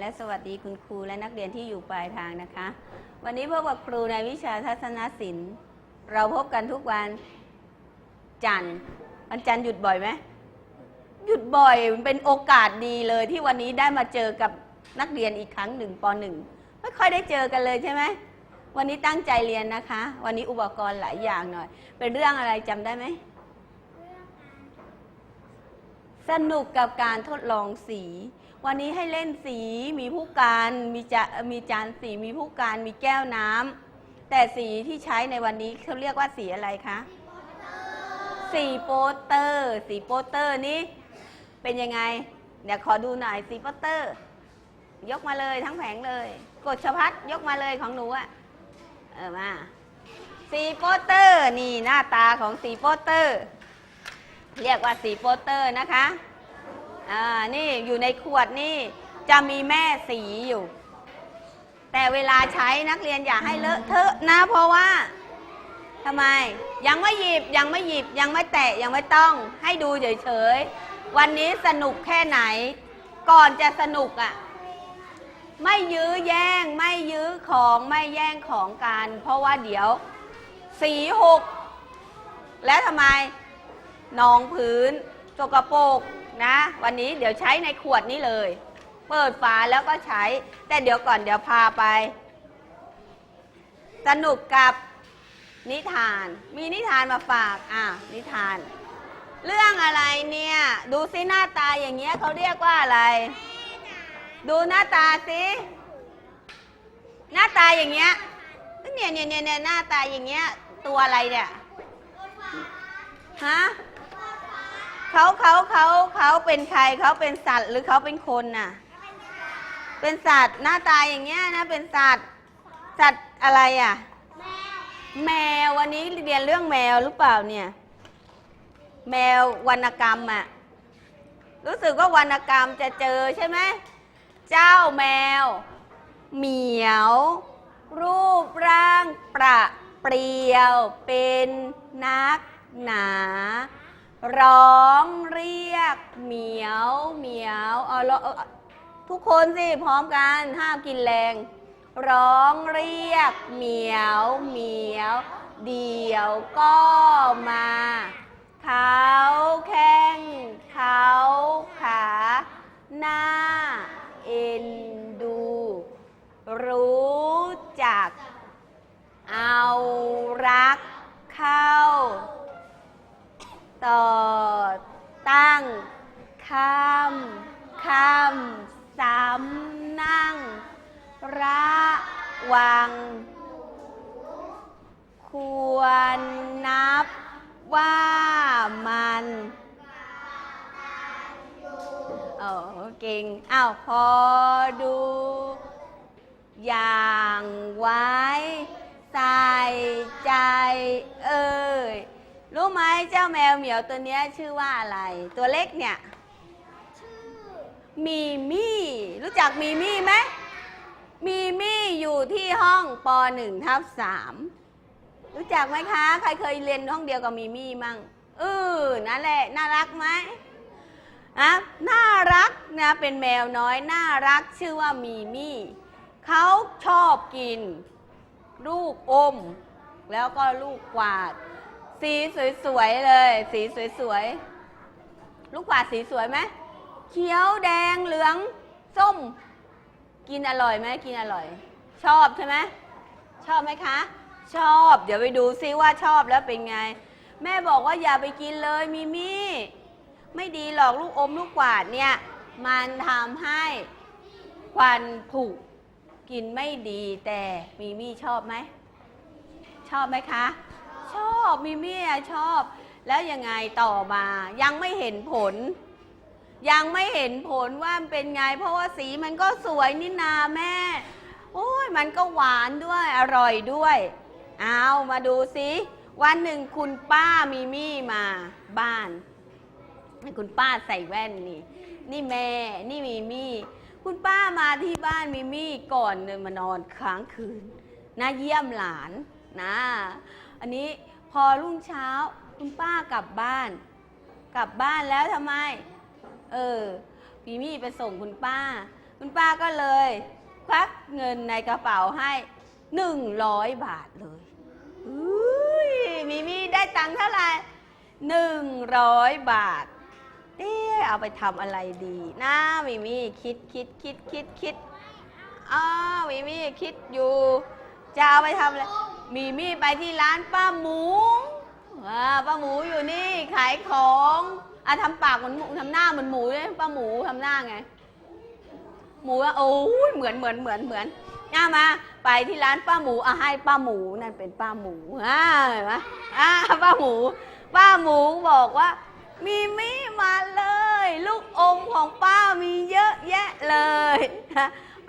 และสวัสดีคุณครูและนักเรียนที่อยู่ปลายทางนะคะ วันนี้พบกับครูในวิชาทัศนศิลป์ เราพบกันทุกวันจันทร์วันจันทร์หยุดบ่อยไหมหยุดบ่อยมันเป็นโอกาสดีเลยที่วันนี้ได้มาเจอกับนักเรียนอีกครั้งหนึ่งปหนึ่งไม่ค่อยได้เจอกันเลยใช่ไหมวันนี้ตั้งใจเรียนนะคะ วันนี้อุปกรณ์หลายอย่างหน่อย เป็นเรื่องอะไรจำได้ไหมสนุกกับการทดลองสี วันนี้ให้เล่นสีมีผู้การมีจะมีจานสีมีผู้การมีแก้วน้ำแต่สีที่ใช้ในวันนี้เขาเรียกว่าสีอะไรคะสีโปสเตอร์ สีโปสเตอร์นี้เป็นยังไงเดี๋ยวขอดูหน่อยสีโปสเตอร์ ยกมาเลยทั้งแผงเลย กดชพัดยกมาเลยของหนูอะเออมาสีโปสเตอร์ นี่หน้าตาของสีโปสเตอร์ เรียกว่าสีโปสเตอร์นะคะ อ่านี่อยู่ในขวดนี่จะมีแม่สีอยู่ แต่เวลาใช้นักเรียนอย่าให้เลอะเทอะนะเพราะว่าทำไม ยังไม่หยิบยังไม่หยิบยังไม่แตะยังไม่ต้องให้ดูเฉยๆวันนี้สนุกแค่ไหน ก่อนจะสนุกอะ่ะไม่ยื้อแย่งไม่ยื้อของไม่แย่งของกัน เพราะว่าเดี๋ยวสีหก แล้วทำไมนองพื้นสกปรก นะ วันนี้เดี๋ยวใช้ในขวดนี้เลย เปิดฝาแล้วก็ใช้ แต่เดี๋ยวก่อนเดี๋ยวพาไป สนุกกับนิทาน มีนิทานมาฝากอะนิทาน เรื่องอะไรเนี่ย ดูซิหน้าตาอย่างเงี้ยเขาเรียกว่าอะไร ดูหน้าตาสิหน้าตาอย่างเงี้ยเนี่ยเนี่ยเนี่ยเนี่ยหน้าตาอย่างเงี้ย ตัวอะไรเนี่ยฮะ เขาเขาเขาเขาเป็นใครเขาเป็นสัตว์หรือเขาเป็นคนน่ะ เป็นสัตว์หน้าตาอย่างเงี้ยนะ เป็นสัตว์สัตว์อะไรอะ แมววันนี้เรียนเรื่องแมวหรือเปล่าเนี่ย แมววรรณกรรมอะรู้สึกว่าวรรณกรรมจะเจอใช่ไหมเจ้าแมว เหมียว รูปร่างประเปรียว เป็นนักหนา ร้องเรียกเหมียวเหมียวเอาละเอาทุกคนสิพร้อมกันห้ามกินแรง ร้องเรียกเหมียวเหมียว เดี๋ยวก็มาเขาแข้งเขาขา หน้าเอ็นดู รู้จัก เอารักเข้า ต่อ ตั้งคำคำสำนั่ง ระวัง ควรนับว่ามันเออเก่ง อ้าว พอดู อย่างไว้ ใส่ใจเอ่ย รู้ไหมเจ้าแมวเหมียวตัวเนี้ยชื่อว่าอะไร ตัวเล็กเนี่ยมีมี่ รู้จักมีมี่ไหม มีมี่อยู่ที่ห้องป .1 ทับ3รู้จักไหมคะ ใครเคยเรียนห้องเดียวกับมีมี่มั่งเออนั่นแหละ น่ารักไหมอะน่ารักนะเป็นแมวน้อย น่ารักชื่อว่ามีมี่เขาชอบกิน ลูกอม แล้วก็ลูกกวาด สีสวยๆเลย สีสวยๆ ลูกกวาดสีสวยไหมเขียวแดงเหลือง ส้ม กินอร่อยไหมกินอร่อย ชอบใช่ไหมชอบไหมคะ ชอบ เดี๋ยวไปดูซิว่าชอบแล้วเป็นไง แม่บอกว่าอย่าไปกินเลยมิมี่ไม่ดีหรอกลูกอมลูกกวาดเนี่ย มันทำให้ควันผุกินไม่ดีแต่มิมี่ชอบไหม ชอบไหมคะ ชอบมิมี่อะชอบ แล้วยังไงต่อมายังไม่เห็นผล ยังไม่เห็นผลว่ามันเป็นไง เพราะว่าสีมันก็สวยนี่นาแม่ โอ้ยมันก็หวานด้วยอร่อยด้วย เอามาดูสิวันหนึ่งคุณป้ามีมี่มาบ้านคุณป้าใส่แว่นนี่ นี่แม่ นี่มีมี่ คุณป้ามาที่บ้านมีมี่ก่อนเลยมานอนค้างคืนนะเยี่ยมหลานนะ อันนี้พอรุ่งเช้าคุณป้ากลับบ้าน กลับบ้านแล้วทำไม เออพมีมี่ไปส่งคุณป้า คุณป้าก็เลย ควักเงินในกระเป๋าให้หนึ่งร้อยบาทเลยอุ้ยมีมี่ได้ตังค์เท่าไหร่หนึ่งร้อยบาทเอ๊เอาไปทำอะไรดีนะมีมี่คิดคิดคิดคิดคิดอ้าวมีมี่คิดอยู่ จะเอาไปทำอะไร มีมี่ไปที่ร้านป้าหมูอ่าป้าหมูอยู่นี่ขายของอะทำปากเหมือนหมูทำหน้าเหมือนหมูเลยป้าหมูทำหน้าไง หมูอะโอ้ยเหมือนเหมือนเหมือนเหมือนน่ามา ไปที่ร้านป้าหมูอะให้ป้าหมูนั่นเป็นป้าหมูอ่าเห็นไหมอ่าป้าหมู ป้าหมูบอกว่า มีมี่มาเลย ลูกอมของป้ามีเยอะแยะเลย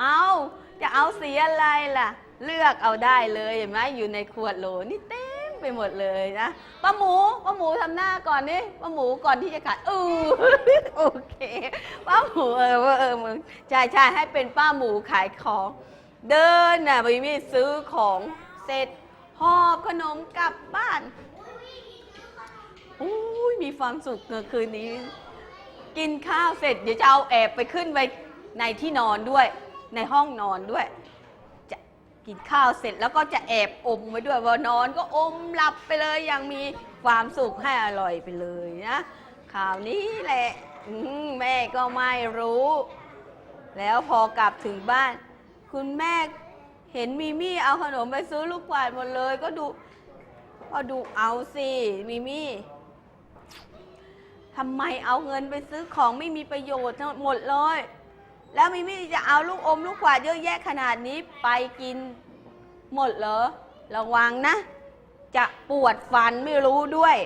เอาจะเอาสีอะไรล่ะ เลือกเอาได้เลยเห็นไหมอยู่ในขวดโหลนี่เต็มไปหมดเลยนะป้าหมูป้าหมูทำหน้าก่อนนี่ป้าหมูก่อนที่จะขายอือโอเคป้าหมูเออเออเออมึงใช่ใช่ให้เป็นป้าหมูขายของ เดินน่ะไปมีซื้อของเสร็จหอบขนมกลับบ้านอุ้ยมีความสุขเมื่อคืนนี้ กินข้าวเสร็จเดี๋ยวจะเอาแอบไปขึ้นไปในที่นอนด้วย ในห้องนอนด้วย กินข้าวเสร็จแล้วก็จะแอบอมไว้ด้วยว่านอนก็อมหลับไปเลยอยังมีความสุขให้อร่อยไปเลยนะข่าวนี้แหละแม่ก็ไม่รู้ แล้วพอกลับถึงบ้าน คุณแม่เห็นมีมี่เอาขนมไปซื้อลูกกวาดหมดเลย ก็ดูก็ดูเอาสิมีมี่ทำไมเอาเงินไปซื้อของไม่มีประโยชน์หมดเลย แล้วมีมี่จะเอาลูกอมลูกกวาดเยอะแยะขนาดนี้ไปกินหมดเหรอ ระวังนะ จะปวดฟันไม่รู้ด้วย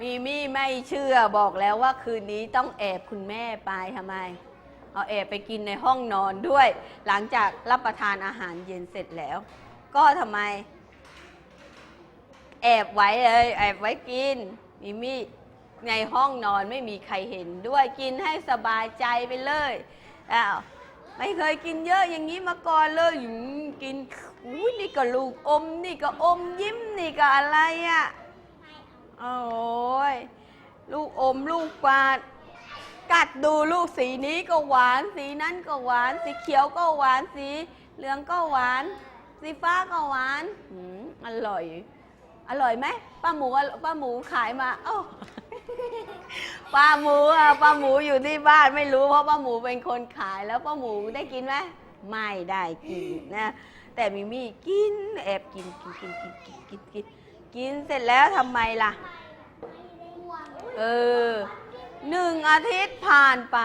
มีมี่ไม่เชื่อบอกแล้วว่าคืนนี้ต้องแอบคุณแม่ไปทำไม เอาแอบไปกินในห้องนอนด้วย หลังจากรับประทานอาหารเย็นเสร็จแล้ว ก็ทำไม แอบไว้เลย แอบไว้กินมีมี่ ในห้องนอนไม่มีใครเห็นด้วยกินให้สบายใจไปเลยอ้าวไม่เคยกินเยอะอย่างนี้มาก่อนเลยกินอุ้ยนี่ก็ลูกอม นี่ก็อมยิ้มนี่ก็อะไรอะ่ะโอ้ยลูกอมลูกกวาด กัดดูลูกสีนี้ก็หวาน สีนั้นก็หวาน สีเขียวก็หวานสีเหลืองก็หวาน สีฟ้าก็หวานอือร่อย อร่อยไหมป้าหมูป้าหมูขายมาโอ้ ป้าหมูอะป้าหมูอยู่ที่บ้านไม่รู้เพราะป้าหมูเป็นคนขายแล้วป้าหมูได้กินไหมไม่ได้กินนะ แต่มิมี่กินแอบกินกินกินกินกินกินกินกินเสร็จแล้วทำไมล่ะ เออหนึ่งอาทิตย์ผ่านไป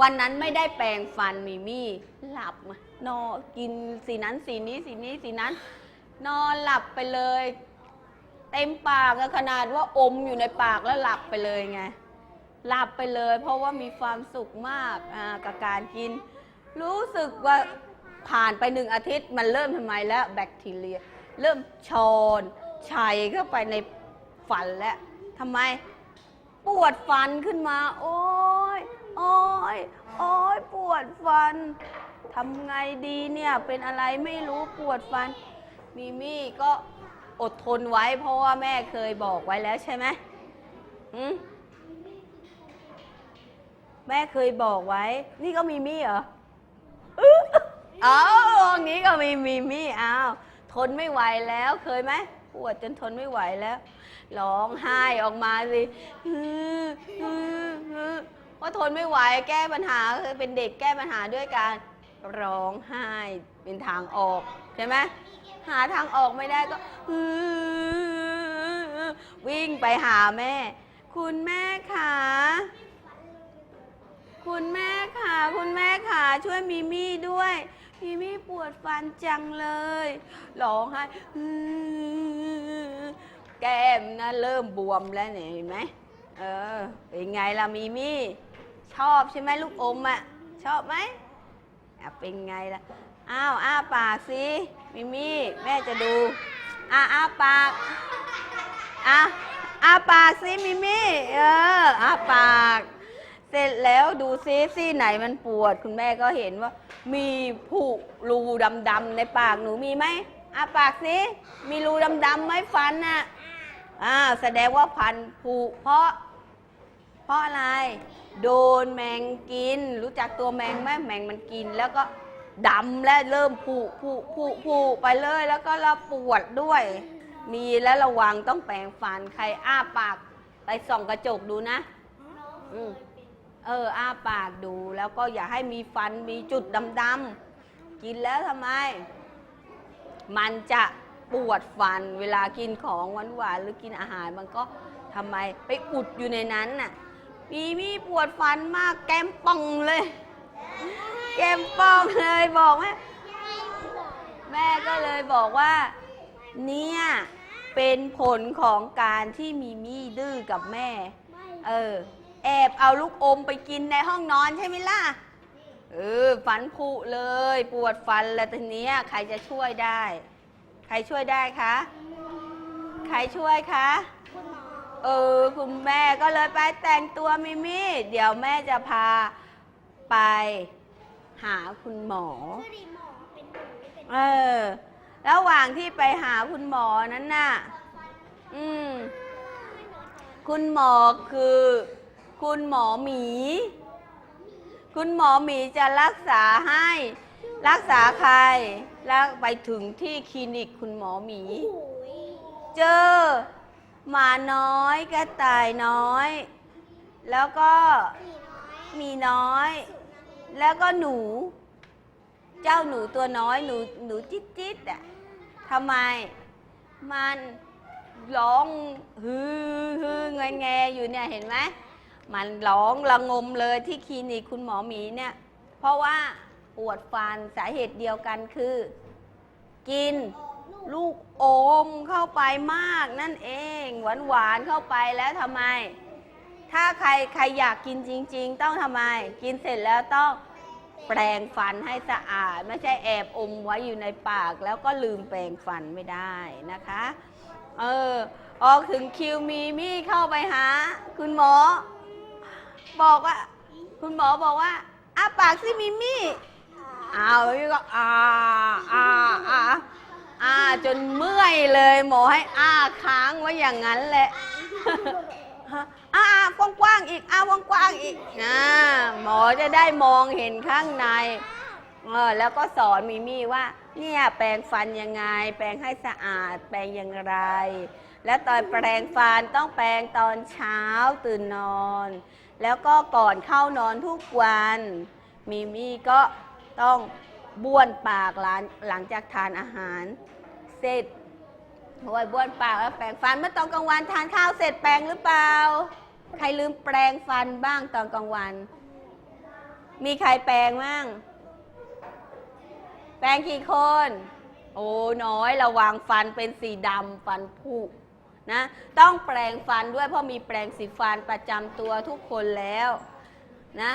วันนั้นไม่ได้แปรงฟันมิมี่ หลับมานอนกินสีนั้นสีนี้สีนี้สีนั้น นอนหลับไปเลย เต็มปากขนาดว่าอมอยู่ในปากแล้วหลับไปเลยไงหลับไปเลย เพราะว่ามีความสุขมากกับการกิน รู้สึกว่าผ่านไปหนึ่งอาทิตย์มันเริ่มทำไมแล้วแบคทีเรีย เริ่มชอนชัยเข้าไปในฟันแล้วทำไมปวดฟันขึ้นมา โอ้ยโอ้ยโอ้ยปวดฟันทำไงดีเนี่ยเป็นอะไรไม่รู้ปวดฟันมีมี่ก็ อดทนไว้ เพราะว่าแม่เคยบอกไว้แล้วใช่ไหมหืมแม่เคยบอกไว้ นี่ก็มีมี่เหรออื้ออ๋องนี้ก็มีมีมี่อ้าวทนไม่ไหวแล้วเคยไหมปวดจนทนไม่ไหวแล้วร้องไห้ออกมาสิว่าทนไม่ไหวแก้ปัญหาคือเป็นเด็กแก้ปัญหาด้วยการร้องไห้เป็นทางออกใช่ไหม หาทางออกไม่ได้ก็วิ่งไปหาแม่ คุณแม่ขาคุณแม่ขาคุณแม่ขาช่วยมีมี่ด้วยมีมี่ปวดฟันจังเลยร้องไห้แก้มนะเริ่มบวมแล้วเนี่ยเห็นไหมเออเป็นไงล่ะมีมี่ชอบใช่ไหมลูกอมอะชอบไหมอะเป็นไงล่ะ อ้าว อ้าปากสิ มิมี่แม่จะดูอ้าอ้าปากอ้าอ้าปากสิมิมี่เอออ้าปาก เสร็จแล้วดูซิซี่ไหนมันปวด คุณแม่ก็เห็นว่า มีผุรูดำๆในปากหนูมีไหมอ้าปากสิมีรูดำๆไหมฟันน่ะอ้าแสดงว่าพันผุเพราะ เพราะอะไร โดนแมงกิน รู้จักตัวแมงไหมแมงมันกินแล้วก็ ดำและเริ่มผุผุผุผุไปเลยแล้วก็ระปวดด้วย มีแล้วระวังต้องแปรงฟันใครอ้าปาก ไปส่องกระจกดูนะอืมเอออ้าปากดูแล้วก็อย่าให้มีฟันมีจุดดำๆกินแล้วทำไม มันจะปวดฟันเวลากินของหวานๆหรือกินอาหารมันก็ทำไมไปอุดอยู่ในนั้นน่ะมีมีปวดฟันมากแก้มป่องเลย แก้มป่องเลยบอกแม่แม่ก็เลยบอกว่า เนี่ย เป็นผลของการที่มีมี่ดื้อกับแม่ เออ แอบเอาลูกอมไปกินในห้องนอนใช่ไหมล่ะ เออฟันผุเลย ปวดฟันแล้วทีเนี้ยใครจะช่วยได้ ใครช่วยได้คะ ใครช่วยคะเออคุณแม่ก็เลยไปแต่งตัวมิมี่ เดี๋ยวแม่จะพาไป หาคุณหมอเออ ระหว่างที่ไปหาคุณหมอนั้นน่ะ อืม คุณหมอคือ คุณหมอหมี คุณหมอหมีจะรักษาให้ รักษาใคร แล้วไปถึงที่คลินิกคุณหมอหมีเจอหมาน้อยกระต่ายน้อย แล้วก็หมีน้อย แล้วก็หนู เจ้าหนูตัวน้อยหนูหนูจิ๊ดจิ๊ดอะทำไม มันร้องฮือฮือแงแงอยู่เนี่ยเห็นไหมมันร้องระงมเลยที่คลินิกคุณหมอหมีเนี่ย เพราะว่าปวดฟันสาเหตุเดียวกันคือ กินลูกอมเข้าไปมากนั่นเอง หวานๆเข้าไปแล้วทำไม ถ้าใครใครอยากกินจริง ๆ ต้องทำไม กินเสร็จแล้วต้องแปรงฟันให้สะอาด ไม่ใช่แอบอมไว้อยู่ในปาก แล้วก็ลืมแปรงฟันไม่ได้นะคะ เออออกถึงคิวมีมี่เข้าไปหา คุณหมอ บอกว่า คุณหมอบอกว่าอ้าปากสิมิมี่อ้าวพี่ก็อ่าอ่าอ่าอ่าจนเมื่อยเลย หมอให้อ้าค้างไว้อย่างนั้นแหละ อ้ากว้างๆอีกอ้ากว้างๆอีกนะหมอจะได้มองเห็นข้างในเออแล้วก็สอนมิมี่ว่า เนี่ยแปรงฟันยังไง แปรงให้สะอาด แปรงอย่างไร แล้วตอนแปรงฟันต้องแปรงตอนเช้าตื่นนอน แล้วก็ก่อนเข้านอนทุกวันมิมี่ก็ต้องบ้วนปากหลังหลังจากทานอาหาร เสร็จ โอ้ยบ้วนปากแล้วแปรงฟันเมื่อตอนกลางวันทานข้าวเสร็จแปรงหรือเปล่า ใครลืมแปรงฟันบ้างตอนกลางวัน มีใครแปรงบ้าง แปรงกี่คน โอ้น้อยระวังฟันเป็นสีดำฟันผุนะต้องแปรงฟันด้วยเพราะมีแปรงสีฟันประจำตัวทุกคนแล้วนะ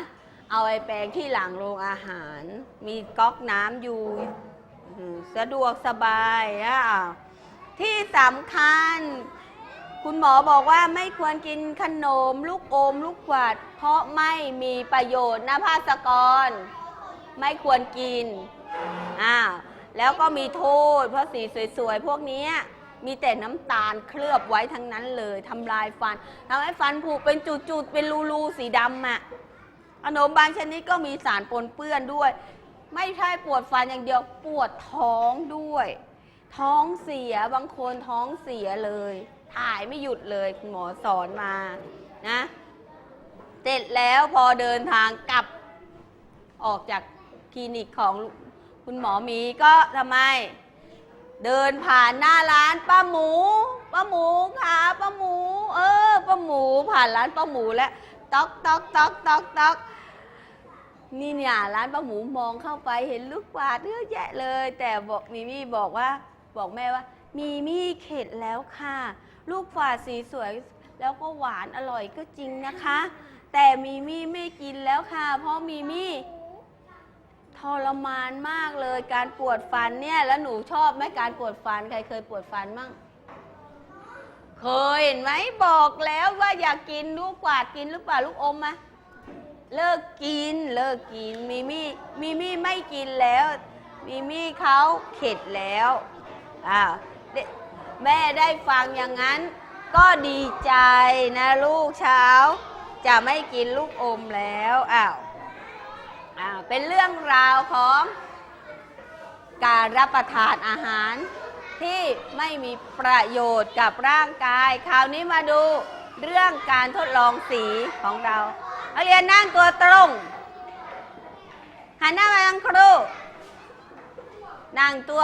เอาไอ้แปรงที่หลังโรงอาหาร มีก๊อกน้ำอยู่ สะดวกสบายอะ ที่สำคัญ คุณหมอบอกว่าไม่ควรกินขนม ลูกอม ลูกกวาด เพราะไม่มีประโยชน์นะภาสกร ไม่ควรกินอ้าวแล้วก็มีโทษ เพราะสีสวยๆ พวกนี้มีแต่น้ำตาลเคลือบไว้ทั้งนั้นเลยทำลายฟันทำให้ฟันผุเป็นจุดๆ เป็นรูๆ สีดำอะขนมบางชนิดก็มีสารปนเปื้อนด้วย ไม่ใช่ปวดฟันอย่างเดียวปวดท้องด้วย ท้องเสียบางคนท้องเสียเลย ถ่ายไม่หยุดเลยคุณหมอสอนมานะเสร็จแล้วพอเดินทางกลับออกจากคลินิกของคุณหมอมีก็ทำไม เดินผ่านหน้าร้านป้าหมูป้าหมูค่ะป้าหมู เออป้าหมูผ่านร้านป้าหมูแล้วต๊อกต๊อกต๊อกต๊อกต๊อกนี่เนี่ยร้านป้าหมูมองเข้าไปเห็นลูกกวาดเยอะแยะเลย แต่บอกมีมี่บอกว่า บอกแม่ว่า มีมี่เข็ดแล้วค่ะ ลูกกวาดสีสวยแล้วก็หวานอร่อยก็จริงนะคะ แต่มีมี่ไม่กินแล้วค่ะ เพราะมีมี่ทรมานมากเลยการปวดฟันเนี่ย แล้วหนูชอบไหมการปวดฟันใครเคยปวดฟันมั่งเคยเห็นไหมบอกแล้วว่าอยากกินลูกกวาดกินหรือเปล่าลูกอมมาเลิกกินเลิกกินมีมี่มีมี่ไม่กินแล้วมีมี่เขาเข็ดแล้ว อ้าแม่ได้ฟังอย่างนั้นก็ดีใจนะลูกเช้า จะไม่กินลูกอมแล้วอ้าวอ้าวเป็นเรื่องราวของการรับประทานอาหาร ที่ไม่มีประโยชน์กับร่างกาย คราวนี้มาดูเรื่องการทดลองสีของเรานักเรียนนั่งตัวตรงหันหน้ามาทางครูนั่งตัว